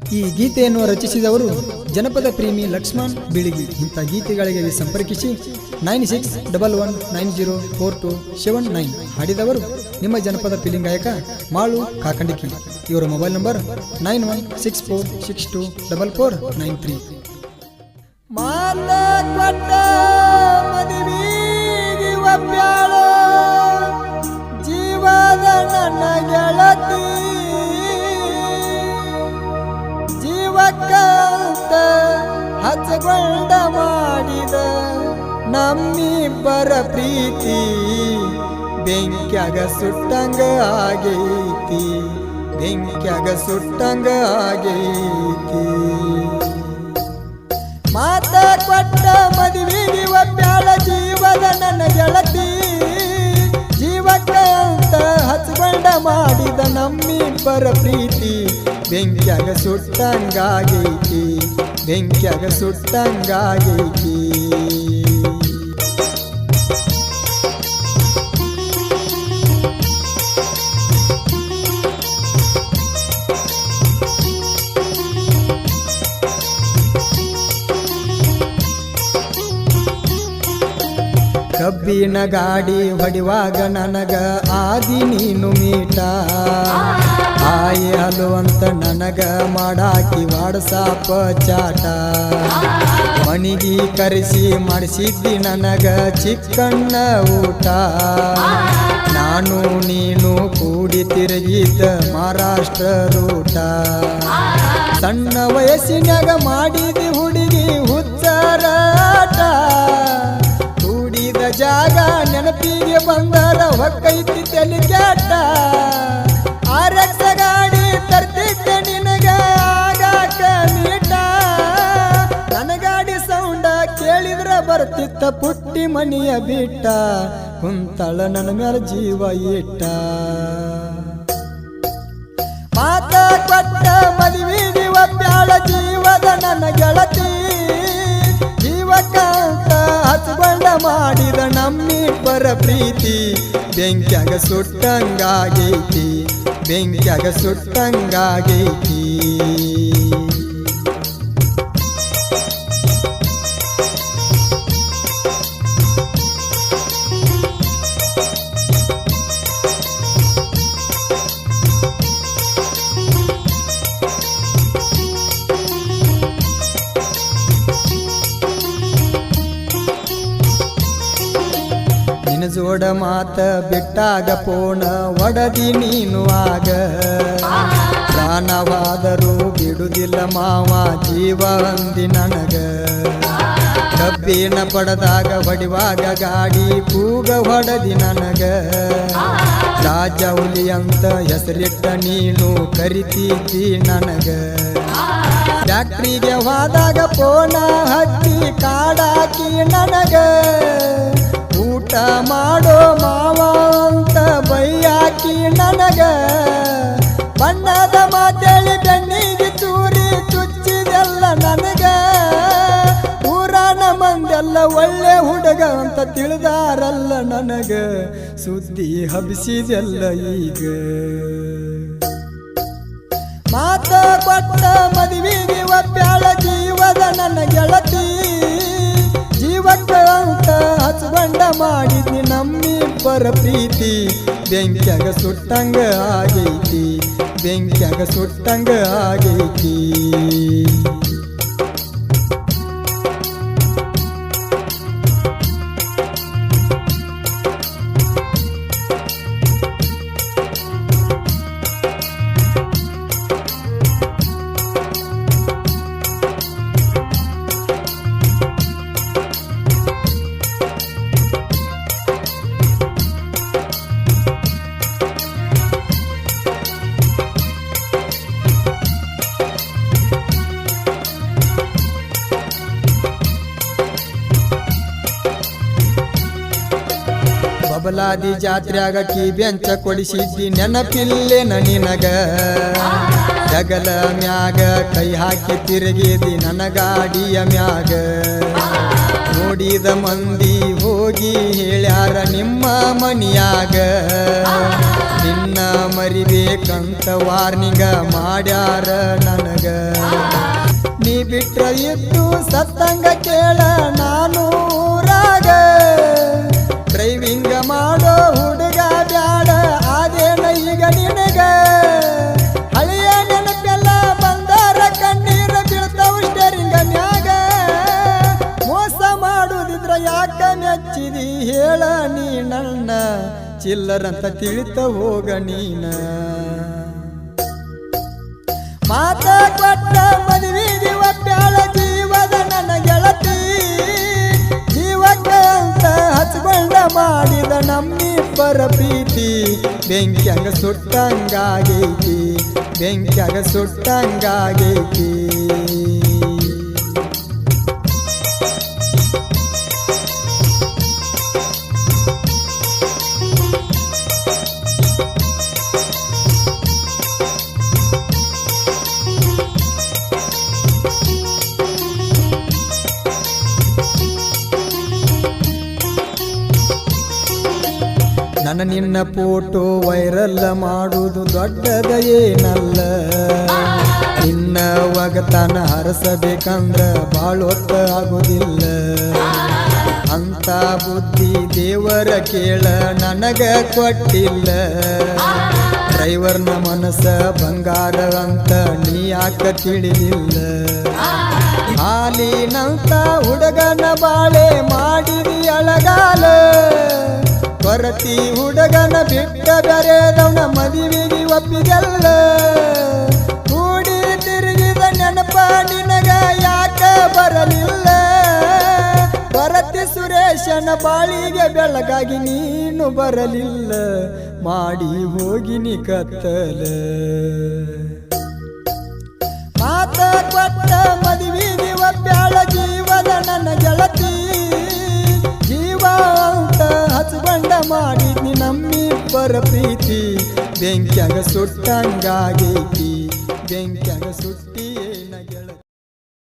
ಈ ಗೀತೆಯನ್ನು ರಚಿಸಿದವರು ಜನಪದ ಪ್ರೇಮಿ ಲಕ್ಷ್ಮಣ್ ಬಿಳಿಗಿ ಇಂಥ ಗೀತೆಗಳಿಗೆ ಸಂಪರ್ಕಿಸಿ nine six double one nine zero four two seven nine ಹಾಡಿದವರು ನಿಮ್ಮ ಜನಪದ ಫಿಲಿಂಗ್ ಗಾಯಕ ಮಾಳು ಕಾಕಂಡಿಕಿ ಇವರ mobile number nine one six four six two double four nine three. ಜೀವದ ನನ್ನ ಗೆಳತಿ ಹಚ್ಚಗೊಂಡ ಮಾಡಿದ ನಮ್ಮಿಬ್ಬರ ಪ್ರೀತಿ ಬೆಂಕ್ಯಾಗ ಸುಟ್ಟಂಗ ಆಗೈತಿ, ಬೆಂಕ್ಯಾಗ ಸುಟ್ಟಂಗ ಆಗೈತಿ. ಮಾತ ಕೊಟ್ಟ ಮದುವೆಗೆ ಒಪ್ಪ್ಯಾಳ ಜೀವದ ನನ್ನ ಗೆಳತಿ, ಜೀವಕ್ಕೆ ಅಂತ ಹಚ್ಕೊಂಡ ಮಾಡಿದ ನಮ್ಮಿಬ್ಬರ ಪ್ರೀತಿ ಬೆಂಕ್ಯಾಗ ಸುಟ್ಟಂಗಾಗೈತಿ ಬೆಂಕ್ಯಾಗ ಸುಟ್ಟಂಗಾಗೈತಿ ಕಬ್ಬಿನ ಗಾಡಿ ಹೊಡಿವಾಗ ನನಗ ಆದಿ ನೀನು ಮೀಟ ಆಯಿ ಹಲು ಅಂತ ನನಗ ಮಾಡಾಕಿ ವಾಡಸಾಪ ಚಾಟ. ಮಣಿಗಿ ಕರೆಸಿ ಮಾಡಿಸಿದ್ದಿ ನನಗ ಚಿಕ್ಕಣ್ಣ ಊಟ. ನಾನು ನೀನು ಕೂಡಿ ತಿರುಗಿದ ಮಹಾರಾಷ್ಟ್ರ ರೂಟ. ಸಣ್ಣ ವಯಸ್ಸಿನಾಗ ಮಾಡಿದಿ ಹುಡುಗಿ ಹುಚ್ಚರಾಟ ಹೊಕ್ಕೈತಿ ತಲೆ ಕೇಟ ಆರಕ್ಷ ಗಾಡಿ ತರ್ತಿದ್ದೆ ನಿನಗ ಆಗಾಕ ನೀಟ ನನ್ನ ಗಾಡಿ ಸೌಂಡ ಕೇಳಿದ್ರ ಬರ್ತಿತ್ತ ಪುಟ್ಟಿ ಮನಿಯ ಬಿಟ್ಟ ಕುಂತಳ ನನ್ನ ಮೇಲೆ ಜೀವ ಇಟ್ಟ. ಮಾತ ಕೊಟ್ಟ ಮದುವೆ ಒಪ್ಪ್ಯಾಳ ಜೀವದ ನನ್ನ ಗೆಳತಿ. ಜೀವಕ್ಕ ಹಚ್ಕೊಂಡ ಮಾಡಿದ ನಮ್ಮಿಬ್ಬರ ಪ್ರೀತಿ. ಬೆಂಕ್ಯಾಗ ಸುಟ್ಟಂಗಾಗೈತಿ. ಬೆಂಕ್ಯಾಗ ಸುಟ್ಟಂಗಾಗೈತಿ. ನಿನ್ನ ಮಾತ ಬಿಟ್ಟಾಗ ಪೋಣ ಒಡದಿ ನೀನು ಆಗ. ಪ್ರಾಣವಾದರೂ ಬಿಡುದಿಲ್ಲ ಮಾವ, ಜೀವ ಅಂದಿ ನನಗ. ಕಬ್ಬಿನ ಪಡೆದಾಗ ಹೊಡಿವಾಗ ಗಾಡಿ, ಕೂಗ ಹೊಡದಿ ನನಗ. ರಾಜೌಲಿ ಅಂತ ಹೆಸರಿಟ್ಟ ನೀನು ಕರಿತೀತಿ ನನಗ. ಫ್ಯಾಕ್ಟ್ರಿಗೆ ಹೋದಾಗ ಪೋಣ ಹಚ್ಚಿ ಕಾಡಾಕಿ ನನಗ. ಊಟ ಮಾಡೋ ಮಾವ ಅಂತ ಬೈಯಾಕಿ ನನಗ. ಬಣ್ಣದ ಮಾತೇಳಿ ಬೆನ್ನಿಗೆ ಚೂರಿ ಚುಚ್ಚಿದೆಲ್ಲ ನನಗ. ಊರಾನ ಮಂದೆಲ್ಲ ಒಳ್ಳೆ ಹುಡುಗ ಅಂತ ತಿಳಿದಾರಲ್ಲ ನನಗ. ಸುದ್ದಿ ಹಬ್ಸಿದೆಲ್ಲ ಈಗ. ಮಾತ ಕೊಟ್ಟ ಮದುವೆಗೆ ಒಪ್ಪ್ಯಾಳ ಜೀವದ ನನ್ನ ಗೆಳತಿ. ಜೀವಕ್ಕ ಅಂತ ಮಾಡಿದಿ ಮಾಡಿದ್ನಿ ನಮ್ಮಿಬ್ಬರ ಪ್ರೀತಿ. ಬೆಂಕ್ಯಾಗ ಸುಟ್ಟಂಗ ಆಗೈತಿ ಬೆಂಕ್ಯಾಗ ಸುಟ್ಟಂಗ ಆಗೈತಿ. ಬಬಲಾದಿ ಜಾತ್ರ್ಯಾಗ ಕಿ ಬೆಂಚ ಕೊಡಿಸಿದ್ದಿ ನೆನಪಿಲ್ಲೆ ನಿನಗ ಜಗಲ ಮ್ಯಾಗ ಕೈ ಹಾಕಿ ತಿರುಗಿದಿ ನನಗಾಡಿಯ ಗಾಡಿಯ ಮ್ಯಾಗ. ನೋಡಿದ ಮಂದಿ ಹೋಗಿ ಹೇಳ್ಯಾರ ನಿಮ್ಮ ಮನಿಯಾಗ. ನಿನ್ನ ಮರಿಬೇಕಂತ ವಾರ್ನಿಂಗ ಮಾಡ್ಯಾರ ನನಗ. ಬಿಟ್ರ ಇದ್ದು ಸತ್ತಂಗ ಕೇಳ, ನಾನು ಚಿಲ್ಲರಂತ ತಿಳಿತ ಹೋಗ ನೀನ. ಮಾತ ಕೊಟ್ಟ ಮದುವೆ ಜೀವ ಬ್ಯಾಳ ಜೀವದ ನನ್ನ ಗೆಳತಿ. ಜೀವಕ್ಕೆ ಅಂತ ಮಾಡಿದ ನಮ್ಮಿಬ್ಬರ ಪ್ರೀತಿ. ಬೆಂಕಿಯಾಗ ಸುಟ್ಟಂಗಾಗೈತಿ ಬೆಂಕಿಯಾಗ ಸುಟ್ಟಂಗಾಗೈತಿ. ನನ್ನ ನಿನ್ನ ಫೋಟೋ ವೈರಲ್ ಮಾಡುವುದು ದೊಡ್ಡದ ಏನಲ್ಲ. ನಿನ್ನ ಒಗತನ ಹರಸಬೇಕಂದ್ರ ಬಾಳೊತ್ತ ಆಗುದಿಲ್ಲ. ಅಂತ ಬುದ್ಧಿ ದೇವರ ಕೇಳ ನನಗ ಕೊಟ್ಟಿಲ್ಲ. ಡ್ರೈವರ್ನ ಮನಸ್ಸ ಬಂಗಾರ ಅಂತ ನೀ ಯಾಕ ತಿಳಿದಿಲ್ಲ? ಹಾಲಿನಂತ ಹುಡುಗನ ಬಾಳೆ ಮಾಡಿದಿ ಅಳಗಾಲ ಕೊರತಿ ಹುಡುಗನ ಬಿಟ್ಟ ಬರೆದವನ ಮದುವೆಗೆ ಒಪ್ಪಿಗೆಲ್ಲ. ಕೂಡಿ ತಿರುಗಿದ ನೆನಪ ನಿನಗ ಯಾಕ ಬರಲಿಲ್ಲ. ಭರತಿ ಸುರೇಶನ ಬಾಳಿಗೆ ಬೆಳಗಾಗಿ ನೀನು ಬರಲಿಲ್ಲ. ಮಾಡಿ ಹೋಗಿನಿ ಕತ್ತಲ. ಮಾತ ಕೊಟ್ಟ ಮದುವೆಗೆ ಒಪ್ಪಾಳ ಜೀವದ ನಮ್ಮಿಬ್ಬರ ಪ್ರೀತಿ ಬೆಂಕ್ಯಾಗ ಸುಟ್ಟಂಗಾಗೈತಿ ಬೆಂಕ್ಯಾಗ ಸುಟ್ಟ